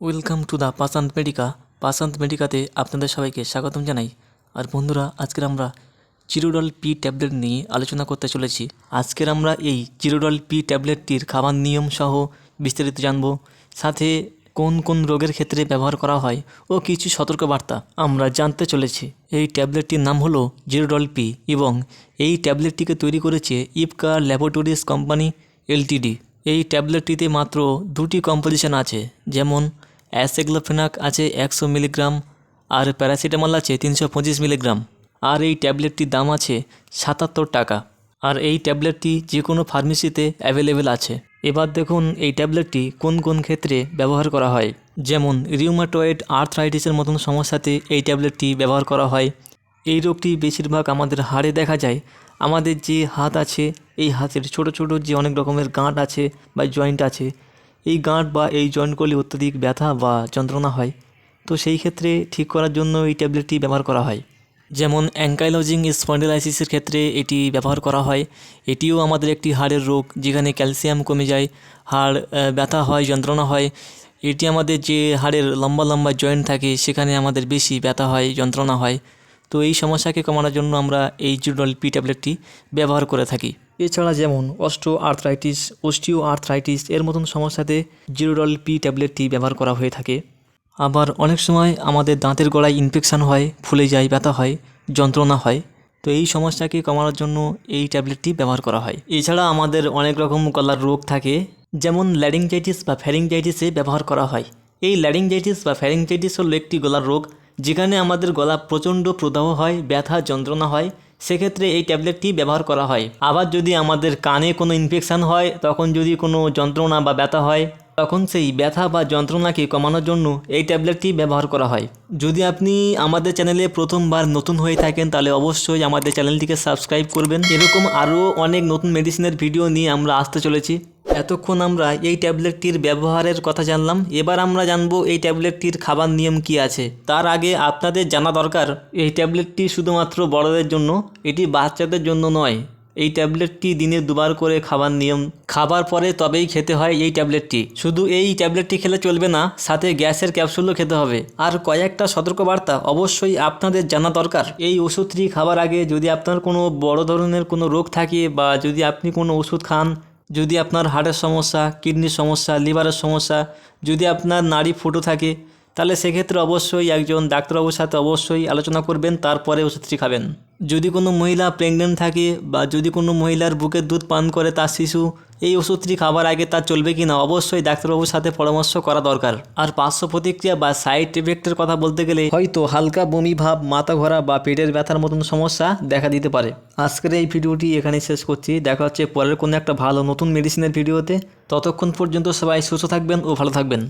Welcome to the Pasanta Medica Pasanta মেডিকাতে আপনাদের সবাইকে স্বাগতম জানাই। আর বন্ধুরা, আজকের আমরা চিরোডল পি ট্যাবলেট নিয়ে আলোচনা করতে চলেছি। আজকের আমরা এই চিরোডল পি ট্যাবলেটটির খাবার নিয়ম সহ বিস্তারিত জানব। সাথে কোন কোন রোগের ক্ষেত্রে ব্যবহার করা হয় ও কিছু সতর্কবার্তা আমরা জানতে চলেছি। এই ট্যাবলেটটির নাম হলো জিরোডল পি এবং এই ট্যাবলেটটিকে তৈরি করেছে ইপকা ল্যাবরেটরিজ কোম্পানি, এলটিডি। এই ট্যাবলেটটিতে মাত্র দুটি কম্পোজিশন আছে, যেমন অ্যাসেগ্লোফেনাক আছে একশো মিলিগ্রাম আর প্যারাসিটামল আছে তিনশো পঁচিশ মিলিগ্রাম। আর এই ট্যাবলেটটির দাম আছে সাতাত্তর টাকা। আর এই ট্যাবলেটটি যে কোনো ফার্মেসিতে অ্যাভেলেবেল আছে। এবার দেখুন এই ট্যাবলেটটি কোন কোন ক্ষেত্রে ব্যবহার করা হয়। যেমন রিউমাটয়েড আর্থরাইটিসের মতন সমস্যাতে এই ট্যাবলেটটি ব্যবহার করা হয়। এই রোগটি বেশিরভাগ আমাদের হাড়ে দেখা যায়। আমাদের যে হাত আছে, এই হাতের ছোট ছোট যে অনেক রকমের গাঁট আছে বা জয়েন্ট আছে এই গাঁট বা এই জয়েন্টগুলি অত্যধিক ব্যথা বা যন্ত্রণা হয়। তো সেই ক্ষেত্রে ঠিক করার জন্য এই ট্যাবলেটটি ব্যবহার করা হয়। যেমন অ্যাঙ্কাইলজিং স্পন্ডিলাইসিসের ক্ষেত্রে এটি ব্যবহার করা হয়। এটিও আমাদের একটি হাড়ের রোগ যেখানে ক্যালসিয়াম কমে যায়, হাড় ব্যথা হয়, যন্ত্রণা হয়। এটি আমাদের যে হাড়ের লম্বা লম্বা জয়েন্ট থাকে সেখানে আমাদের বেশি ব্যথা হয়, যন্ত্রণা হয়। তো এই সমস্যাকে কমানোর জন্য আমরা এই জুডল পি ট্যাবলেটটি ব্যবহার করে থাকি। এছাড়া যেমন অস্ট্রো আর্থরাইটিস অস্টিও আর্থরাইটিস এর মতন সমস্যাতে জিরোডল পি ট্যাবলেটটি ব্যবহার করা হয়ে থাকে। আবার অনেক সময় আমাদের দাঁতের গোড়ায় ইনফেকশান হয়, ফুলে যায়, ব্যথা হয়, যন্ত্রণা হয়। তো এই সমস্যাকে কমানোর জন্য এই ট্যাবলেটটি ব্যবহার করা হয়। এছাড়া আমাদের অনেক রকম গলার রোগ থাকে, যেমন ল্যারিংজাইটিস বা ফ্যারিংজাইটিসে ব্যবহার করা হয়। এই ল্যারিংজাইটিস বা ফ্যারিংজাইটিস হলো একটি গলার রোগ, যেখানে আমাদের গলা প্রচণ্ড প্রদাহ হয়, ব্যথা, যন্ত্রণা হয় সেক্ষেত্রে এই ট্যাবলেটটি ব্যবহার করা হয়। আবার যদি আমাদের কানে কোনো ইনফেকশান হয়, তখন যদি কোনো যন্ত্রণা বা ব্যথা হয়, তখন সেই ব্যথা বা যন্ত্রণাকে কমানোর জন্য এই ট্যাবলেটটি ব্যবহার করা হয়। যদি আপনি আমাদের চ্যানেলে প্রথমবার নতুন হয়ে থাকেন, তাহলে অবশ্যই আমাদের চ্যানেলটিকে সাবস্ক্রাইব করবেন। এরকম আরও অনেক নতুন মেডিসিনের ভিডিও নিয়ে আমরা আসতে চলেছি। এতক্ষণ আমরা এই ট্যাবলেটটির ব্যবহারের কথা জানলাম। এবার আমরা জানব এই ট্যাবলেটটির খাবার নিয়ম কি আছে। তার আগে আপনাদের জানা দরকার, এই ট্যাবলেটটি শুধুমাত্র বড়দের জন্য, এটি বাচ্চাদের জন্য নয়। এই ট্যাবলেটটি দিনে দুবার করে খাবার নিয়ম। খাবার পরে তবেই খেতে হয় এই ট্যাবলেটটি। শুধু এই ট্যাবলেটটি খেলে চলবে না, সাথে গ্যাসের ক্যাপসুলও খেতে হবে। আর কয়েকটা সতর্কবার্তা অবশ্যই আপনাদের জানা দরকার। এই ওষুধটি খাবার আগে যদি আপনার কোনো বড় ধরনের কোনো রোগ থাকে বা যদি আপনি কোনো ওষুধ খান যদি আপনার হার্টের সমস্যা, কিডনির সমস্যা, লিভারের সমস্যা, যদি আপনার নাড়ি ফুটো থাকে, তাহলে সেক্ষেত্রে অবশ্যই একজন ডাক্তারবাবুর সাথে অবশ্যই আলোচনা করবেন, তারপরে ওষুধটি খাবেন। যদি কোনো মহিলা প্রেগনেন্ট থাকে বা যদি কোনো মহিলার বুকের দুধ পান করে তার শিশু এই ওষুধটি খাবার আগে তার চলবে কি না অবশ্যই ডাক্তারবাবুর সাথে পরামর্শ করা দরকার। আর পার্শ্ব প্রতিক্রিয়া বা সাইড ইফেক্টের কথা বলতে গেলে হয়তো হালকা বমি ভাব মাথা ঘোরা বা পেটের ব্যথার মতন সমস্যা দেখা দিতে পারে। আজকের এই ভিডিওটি এখানেই শেষ করছি। দেখা হচ্ছে পরের কোনো একটা ভালো নতুন মেডিসিনের ভিডিওতে। ততক্ষণ পর্যন্ত সবাই সুস্থ থাকবেন ও ভালো থাকবেন।